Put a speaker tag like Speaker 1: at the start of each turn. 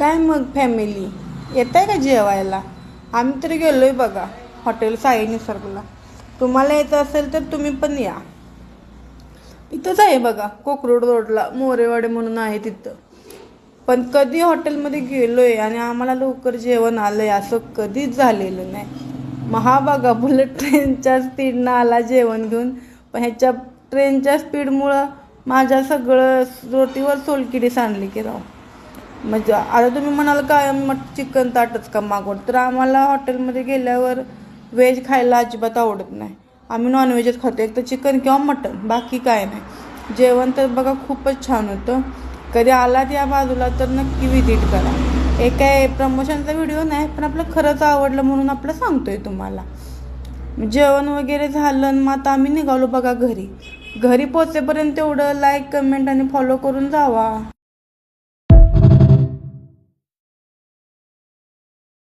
Speaker 1: काय मग फॅमिली येत आहे का जेवायला? आम्ही तरी गेलो आहे बघा हॉटेल साई निसर्गला तुम्हाला यायचं असेल तर तुम्ही पण या. इथंच आहे बघा कोकरोड रोडला मोरेवाडे म्हणून आहे तिथं. पण कधी हॉटेलमध्ये गेलो आहे आणि आम्हाला लवकर जेवण आलं आहे असं कधीच झालेलं नाही. महाबागा बघा बुलेट ट्रेनच्या स्पीडनं आला जेवण घेऊन. पण ह्याच्या ट्रेनच्या स्पीडमुळं माझ्या सगळं रोटीवर सोलकिडी सांडली की राव. म्हणजे आता तुम्ही म्हणाल काय मग चिकन ताटच का मागवत तर आम्हाला हॉटेलमध्ये गेल्यावर व्हेज खायला अजिबात आवडत नाही. आम्ही नॉनव्हेजच खातो. एक तर चिकन किंवा मटन बाकी काय नाही. जेवण तर बघा खूपच छान होतं. कधी आलात या बाजूला तर नक्की व्हिजिट करा. एक काय प्रमोशनचा व्हिडिओ नाही पण आपलं खरंच आवडलं म्हणून आपलं सांगतोय तुम्हाला. जेवण वगैरे झालं आणि मग आता आम्ही निघालो बघा घरी. घरी पोचेपर्यंत तेवढं लाईक कमेंट आणि फॉलो करून जावा.